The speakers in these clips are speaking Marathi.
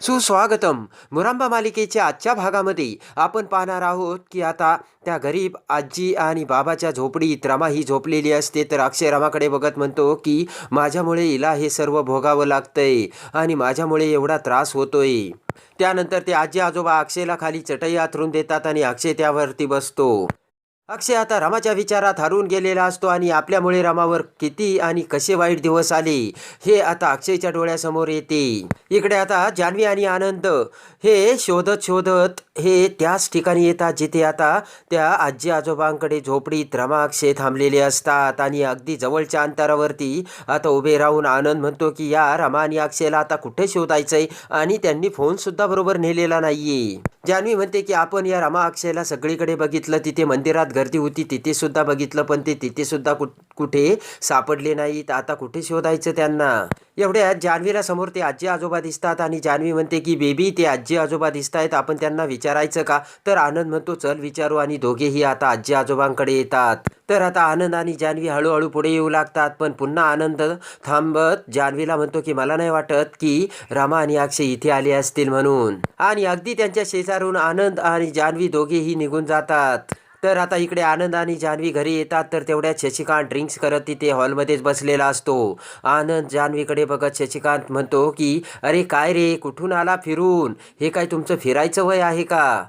सुस्वागतम. मुरांबा मालिकेच्या आजच्या भागामध्ये आपण पाहणार आहोत की आता त्या गरीब आजी आणि बाबाच्या झोपडीत रमा ही झोपलेली असते. तर अक्षय रमाकडे बघत म्हणतो की माझ्यामुळे हिला हे सर्व भोगावं लागतंय आणि माझ्यामुळे एवढा त्रास होतोय. त्यानंतर ते आजी आजोबा अक्षयला खाली चटई आथरून देतात आणि अक्षय त्यावरती बसतो. अक्षय आता रमाच्या विचारात हरवून गेलेला असतो आणि आपल्यामुळे रमावर किती आणि कसे वाईट दिवस आले हे आता अक्षयच्या डोळ्यासमोर येते. इकडे आता जान्हवी आणि आनंद हे शोधत शोधत हे त्याच ठिकाणी येतात जिथे आता त्या आजी आजोबांकडे झोपडीत रमा थांबलेले असतात. आणि अगदी जवळच्या अंतरावरती आता उभे राहून आनंद म्हणतो की या रमा अक्षयला आता कुठे शोधायचंय? आणि त्यांनी फोनसुद्धा बरोबर नेलेला नाहीये. जान्हवी म्हणते की आपण या रमा अक्षयला सगळीकडे बघितलं. तिथे मंदिरात गर्दी होती. तिथे सुद्धा बघितलं. पण ते तिथे सुद्धा कुठ कुठे सापडले नाहीत आता कुठे शोधायचं त्यांना? एवढ्यात जान्हवीला समोर ते आजी आजोबा दिसतात आणि जान्हवी म्हणते की बेबी ते आजी आजोबा दिसत आहेत आपण त्यांना विचारायचं का? तर आनंद म्हणतो चल विचारू आणि दोघेही आता आजी आजोबांकडे येतात. तर आता आनंद आणि जान्हवी हळूहळू पुढे येऊ लागतात पण पुन्हा आनंद थांबत जान्हवीला म्हणतो की मला नाही वाटत की रमा आणि अक्षय इथे आले असतील म्हणून. आणि अगदी त्यांच्या शेजारून आनंद आणि जान्हवी दोघेही निघून जातात. तर आता इकडे आनंद आणि जान्हवी घरी येतात तर तेवढ्यात शशिकांत ड्रिंक्स करत तिथे हॉलमध्येच बसलेला असतो. आनंद जान्हवीकडे बघत शशिकांत म्हणतो की अरे काय रे? कुठून आला फिरून? हे काय तुमचं फिरायचं वय आहे का?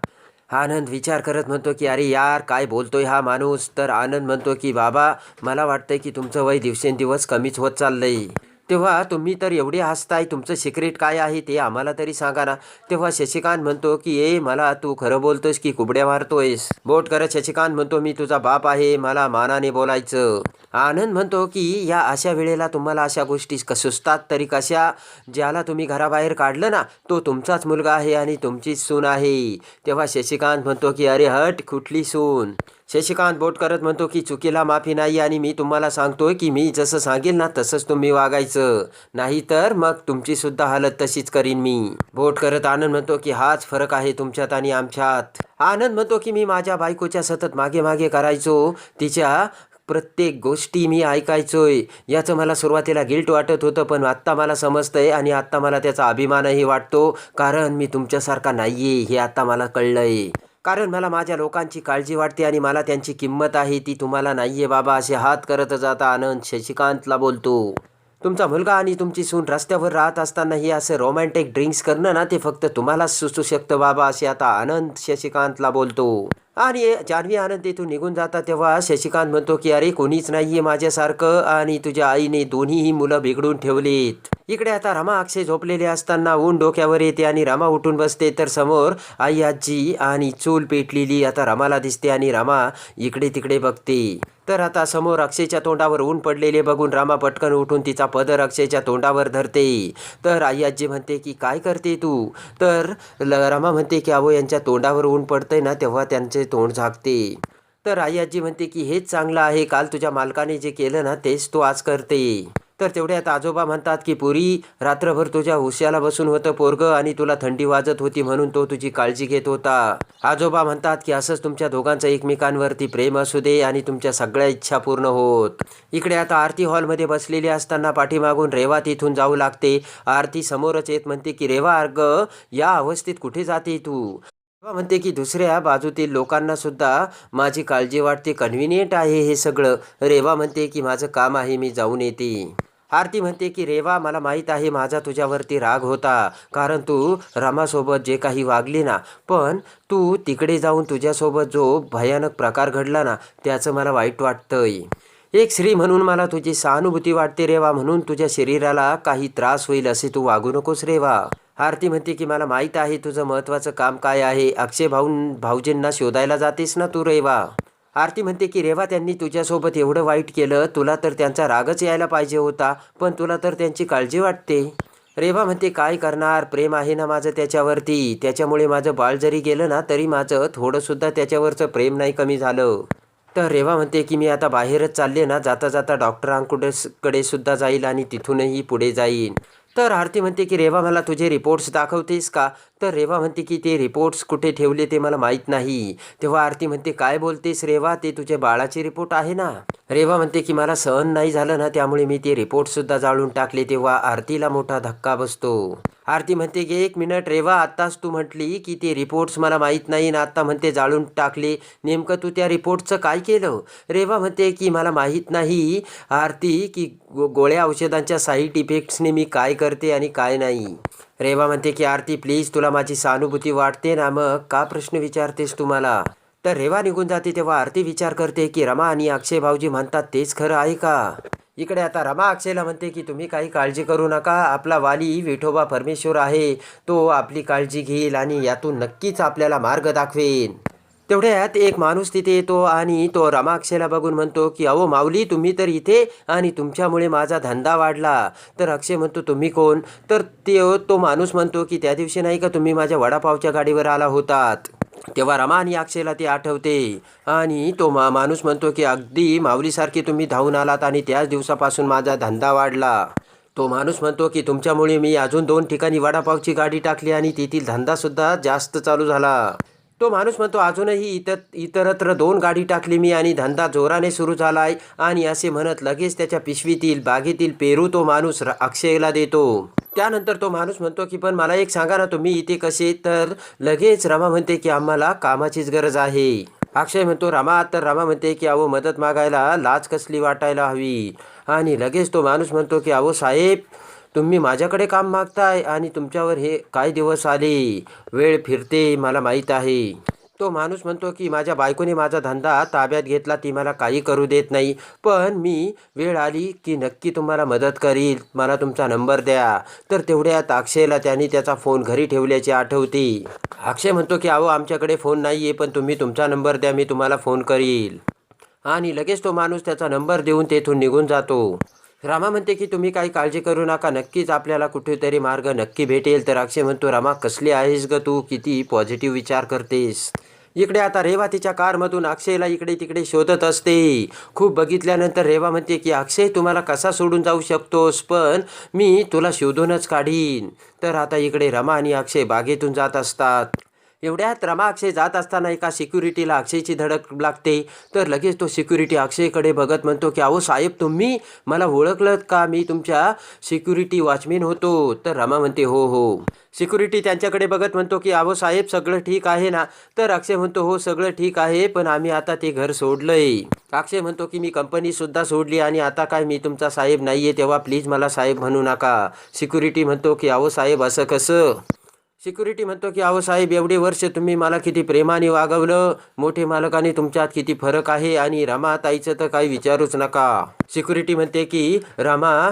आनंद विचार करत म्हणतो की अरे यार काय बोलतोय हा माणूस? तर आनंद म्हणतो की बाबा मला वाटतंय की तुमचं वय दिवसेंदिवस कमीच होत चाललंय. तेव्हा तुम्ही तर एवढे हसताय तुमचं सिक्रेट काय आहे ते आम्हाला तरी सांगा ना. तेव्हा शशिकांत म्हणतो की ए मला तू खरं बोलतोस की कुबड्या मारतोयस? बोट करत शशिकांत म्हणतो मी तुझा बाप आहे मला मानाने बोलायचं. आनंद म्हणतो की या अशा वेळेला तुम्हाला अशा गोष्टी क- सुचतात तरी कशा? ज्याला तुम्ही घराबाहेर काढलं ना तो तुमचाच मुलगा आहे आणि तुमचीच सून आहे. तेव्हा शशिकांत म्हणतो की अरे हट कुठली सून? शशिकांत बोटकरत म्हणतो की चुकीला माफी नाही आणि मी तुम्हाला सांगतोय की मी जसं सांगेल ना तसंच तुम्ही वागायचं. नाहीतर मग तुमची सुद्धा हालत तशीच करीन मी. बोटकरत आनंद म्हणतो की हाच फरक आहे तुमच्यात आणि आमच्यात. आनंद म्हणतो की मी माझ्या बायकोच्या सतत मागे मागे करायचो. तिच्या प्रत्येक गोष्टी मी ऐकायचोय. याचं मला सुरुवातीला गिल्ट वाटत होतं पण आत्ता मला समजतंय आणि आत्ता मला त्याचा अभिमानही वाटतो. कारण मी तुमच्यासारखा नाही आहे हे आत्ता मला कळलंय. कारण मला माझ्या लोकांची काळजी वाटते आणि मला त्यांची किंमत आहे ती तुम्हाला नाही आहे बाबा असे हात करत जाता आनंद शशिकांतला बोलतो. तुमचा मुलगा आणि तुमची सून रस्त्यावर राहत असताना हे असं रोमॅन्टिक ड्रिंक्स करणं ना ते फक्त तुम्हालाच सुचू शकतं बाबा असे आता आनंद शशिकांतला बोलतो. आणि जान्हवी आनंद तिथून निघून जाता तेव्हा शशिकांत म्हणतो की अरे कोणीच आहे माझ्यासारखं आणि तुझ्या आईने दोन्हीही मुलं बिघडून ठेवलीत. इकडे आता रमा अक्षय झोपलेले असताना ऊन डोक्यावर येते आणि रमा उठून बसते. तर समोर आई आजी आणि चूल पेटलेली आता रमाला दिसते आणि रमा इकडे तिकडे बघते. तर आता समोर अक्षयच्या तोंडावर ऊन पडलेले बघून रामा पटकन उठून तिचा पदर अक्षयच्या तोंडावर धरते. तर आई आजी म्हणते की काय करते तू? तर ल- रमा म्हणते की अहो यांच्या तोंडावर ऊन पडतंय ना तेव्हा त्यांचे तोंड झाकते. तर आई आजी म्हणते की हेच चांगलं आहे. काल तुझ्या मालकाने जे केलं ना तेच तू आज करते. तर तेवढ्यात आजोबा म्हणतात की पुरी रात्रभर तुझ्या हुश्याला बसून होतं पोरग आणि तुला थंडी वाजत होती म्हणून तो तुझी काळजी घेत होता. आजोबा म्हणतात की असंच तुमच्या दोघांचं एकमेकांवरती प्रेम असू दे आणि तुमच्या सगळ्या इच्छा पूर्ण होत. इकडे आता आरती हॉलमध्ये बसलेली असताना पाठीमागून रेवा तिथून जाऊ लागते. आरती समोरच येत म्हणते की रेवा अर्ग या अवस्थेत कुठे जाते तू? रेवा म्हणते की दुसऱ्या बाजूतील लोकांना सुद्धा माझी काळजी वाटते. कन्व्हिनियंट आहे हे सगळं. रेवा म्हणते की माझं काम आहे मी जाऊन येते. आरती म्हणते की रेवा मला माहीत आहे माझा तुझ्यावरती राग होता. कारण तू रमासोबत जे काही वागली ना पण तू तिकडे जाऊन तुझ्यासोबत जो भयानक प्रकार घडला ना त्याचं मला वाईट वाटतंय. एक स्त्री म्हणून मला तुझी सहानुभूती वाटते रेवा म्हणून तुझ्या शरीराला काही त्रास होईल असे तू वागू नकोस रेवा. आरती म्हणते की मला माहीत आहे तुझं महत्त्वाचं काम काय आहे. अक्षय भाऊ भाऊजींना शोधायला जातेस ना तू रेवा? आरती म्हणते की रेवा त्यांनी तुझ्यासोबत एवढं वाईट केलं तुला तर त्यांचा रागच यायला पाहिजे होता पण तुला तर त्यांची काळजी वाटते. रेवा म्हणते काय करणार? प्रेम आहे ना माझं त्याच्यावरती. त्याच्यामुळे माझं बाळ जरी गेलं ना तरी माझं थोडंसुद्धा त्याच्यावरचं प्रेम नाही कमी झालं. तर रेवा म्हणते की मी आता बाहेरच चालले ना जाता जाता डॉक्टरांकडे कडे सुद्धा जाईल आणि तिथूनही पुढे जाईन. तर आरती म्हणते की रेवा मला तुझे रिपोर्ट्स दाखवतेस का? तर रेवा म्हणते की ते रिपोर्ट्स कुठे ठेवले ते मला माहीत नाही. तेव्हा आरती म्हणते काय बोलतेस रेवा? ते तुझ्या बाळाचे रिपोर्ट आहे ना. रेवा म्हणते की मला सहन नाही झालं ना त्यामुळे मी ते रिपोर्टसुद्धा जाळून टाकले. तेव्हा आरतीला मोठा धक्का बसतो. आरती म्हणते की एक मिनिट रेवा आत्ताच तू म्हटली की ते रिपोर्ट्स मला माहीत नाही ना आत्ता म्हणते जाळून टाकले. नेमकं तू त्या रिपोर्टचं काय केलं? रेवा म्हणते की मला माहीत नाही आरती की गो गोळ्या औषधांच्या साईड इफेक्ट्सने मी काय करते आणि काय नाही. रेवा म्हणते की आरती प्लीज तुला माझी सहानुभूती वाटते ना मग? का प्रश्न विचारतेस तू मला तर रेवा निघून जाते तेव्हा आरती विचार करते की रमा आणि अक्षय भाऊजी म्हणतात तेच खरं आहे का? इकडे आता रमा अक्षयला म्हणते की तुम्ही काही काळजी करू नका. आपला वाली विठोबा परमेश्वर आहे. तो आपली काळजी घेईल आणि यातून नक्कीच आपल्याला मार्ग दाखवेन. तेवढ्यात एक माणूस तिथे येतो आणि तो रमा अक्षयला बघून म्हणतो की अहो माऊली तुम्ही तर इथे आणि तुमच्यामुळे माझा धंदा वाढला. तर अक्षय म्हणतो तुम्ही कोण? तर ते तो माणूस म्हणतो की त्या दिवशी नाही का तुम्ही माझ्या वडापावच्या गाडीवर आला होतात. तेव्हा रमा आणि अक्षयला ते आठवते आणि तो मा माणूस म्हणतो की अगदी माऊलीसारखे तुम्ही धावून आलात आणि त्याच दिवसापासून माझा धंदा वाढला. तो माणूस म्हणतो की तुमच्यामुळे मी अजून दोन ठिकाणी वडापावची गाडी टाकली आणि तेथील धंदासुद्धा जास्त चालू झाला. तो माणूस म्हणतो अजूनही इतर इतरत्र दोन गाडी टाकली मी आणि धंदा जोराने सुरू झालाय. आणि असे म्हणत लगेच त्याच्या पिशवीतील बागेतील पेरू तो माणूस अक्षयला देतो. त्यानंतर तो माणूस म्हणतो की पण मला एक सांगा ना तुम्ही इथे कसे? तर लगेच रमा म्हणते की आम्हाला कामाचीच गरज आहे. अक्षय म्हणतो रमा तर रमा म्हणते की अहो मदत मागायला लाज कसली वाटायला हवी. आणि लगेच तो माणूस म्हणतो की अहो साहेब तुम्ही माझ्याकडे काम मागताय आणि तुमच्यावर हे काय दिवस आले? वेळ फिरते मला माहीत आहे. तो माणूस म्हणतो की माझ्या बायकोने माझा धंदा ताब्यात घेतला ती मला काही करू देत नाही. पण मी वेळ आली की नक्की तुम्हाला मदत करील. मला तुमचा नंबर द्या. तर तेवढ्यात अक्षयला त्यांनी त्याचा फोन घरी ठेवल्याचे आठवते. अक्षय म्हणतो की अहो आमच्याकडे फोन नाही आहे पण तुम्ही तुमचा नंबर द्या मी तुम्हाला फोन करील. आणि लगेच तो माणूस त्याचा नंबर देऊन तेथून निघून जातो. रामा म्हणते की तुम्ही काही काळजी करू नका. नक्कीच आपल्याला कुठेतरी मार्ग नक्की भेटेल. तर अक्षय म्हणतो रामा कसली आहेस ग तू? किती पॉझिटिव्ह विचार करतेस. इकडे आता रेवा तिच्या कारमधून अक्षयला इकडे तिकडे शोधत असते. खूप बघितल्यानंतर रेवा म्हणते की अक्षय तुम्हाला कसा सोडून जाऊ शकतोस? पण मी तुला शोधूनच काढीन. तर आता इकडे रमा आणि अक्षय बागेतून जात असतात. एवढ्यात रमा अक्षय जात असताना एका सिक्युरिटीला अक्षयची धडक लागते. तर लगेच तो सिक्युरिटी अक्षयकडे बघत म्हणतो की अहो साहेब तुम्ही मला ओळखलं का? मी तुमच्या सिक्युरिटी वॉचमॅन होतो. तर रमा म्हणते हो हो. सिक्युरिटी त्यांच्याकडे बघत म्हणतो की अहो साहेब सगळं ठीक आहे ना? तर अक्षय म्हणतो हो सगळं ठीक आहे पण आम्ही आता ते घर सोडलंय. अक्षय म्हणतो की मी कंपनीसुद्धा सोडली आणि आता काय मी तुमचा साहेब नाही आहे तेव्हा प्लीज मला साहेब म्हणू नका. सिक्युरिटी म्हणतो की अहो साहेब असं कसं? सिक्युरिटी म्हणतो की अहो साहेब एवढे वर्ष तुम्ही मला किती प्रेमाने वागवलं. मोठे मालकाने तुमच्यात किती फरक आहे आणि रमा ताईचं तर काही विचारूच नका. सिक्युरिटी म्हणते की रमा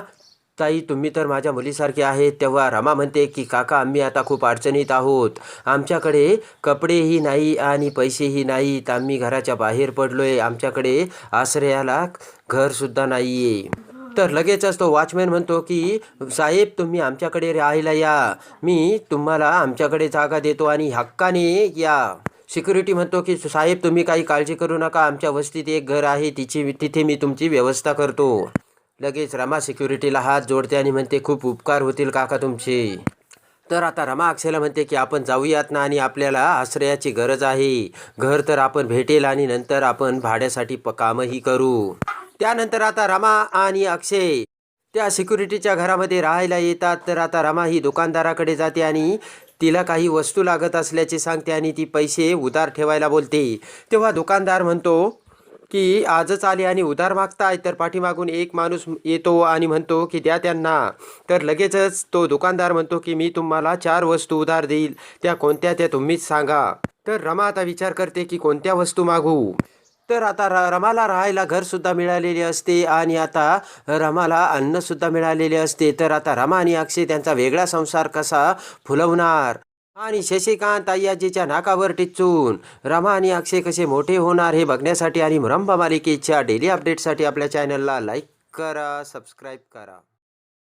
ताई तुम्ही तर माझ्या मुलीसारखे आहेत. तेव्हा रमा म्हणते की काका आम्ही आता खूप अडचणीत आहोत. आमच्याकडे कपडेही नाही आणि पैसेही नाहीत. आम्ही घराच्या बाहेर पडलोय. आमच्याकडे आश्रयाला घरसुद्धा नाही आहे तर लगेचच तो वॉचमॅन म्हणतो की साहेब तुम्ही आमच्याकडे राहायला या. मी तुम्हाला आमच्याकडे जागा देतो आणि हक्काने या. सिक्युरिटी म्हणतो की साहेब तुम्ही काही काळजी करू नका. आमच्या वस्तीत एक घर आहे. तिची तिथे मी तुमची व्यवस्था करतो. लगेच रमा सिक्युरिटीला हात जोडते आणि म्हणते खूप उपकार होतील काका तुमचे. तर आता रमा अक्षयला म्हणते की आपण जाऊयात ना आणि आपल्याला आश्रयाची गरज आहे. घर तर आपण भेटेल आणि नंतर आपण भाड्यासाठी प कामही करू. त्यानंतर आता रमा आणि अक्षय त्या सिक्युरिटीच्या घरामध्ये राहायला येतात. तर आता रमा ही दुकानदाराकडे जाते आणि तिला काही वस्तू लागत असल्याचे सांगते आणि ती पैसे उधार ठेवायला बोलते. तेव्हा दुकानदार म्हणतो की आजच आले आणि उधार मागताय तर पाठीमागून एक माणूस येतो आणि म्हणतो की द्या त्यांना. तर लगेचच तो दुकानदार म्हणतो की मी तुम्हाला चार वस्तू उधार देईल. त्या कोणत्या त्या तुम्हीच सांगा. तर रमा आता विचार करते की कोणत्या वस्तू मागू? तर आता र रमाला राहायला घरसुद्धा मिळालेले असते आणि आता रमाला अन्नसुद्धा मिळालेले असते. तर आता रमा आणि अक्षय त्यांचा वेगळा संसार कसा फुलवणार? आणि शशिकांत अय्याजीच्या नाकावर टिचून रमा आणि अक्षय कसे मोठे होणार हे बघण्यासाठी आणि मुरंबा मालिकेच्या डेली अपडेटसाठी आपल्या चॅनलला लाईक करा सबस्क्राईब करा.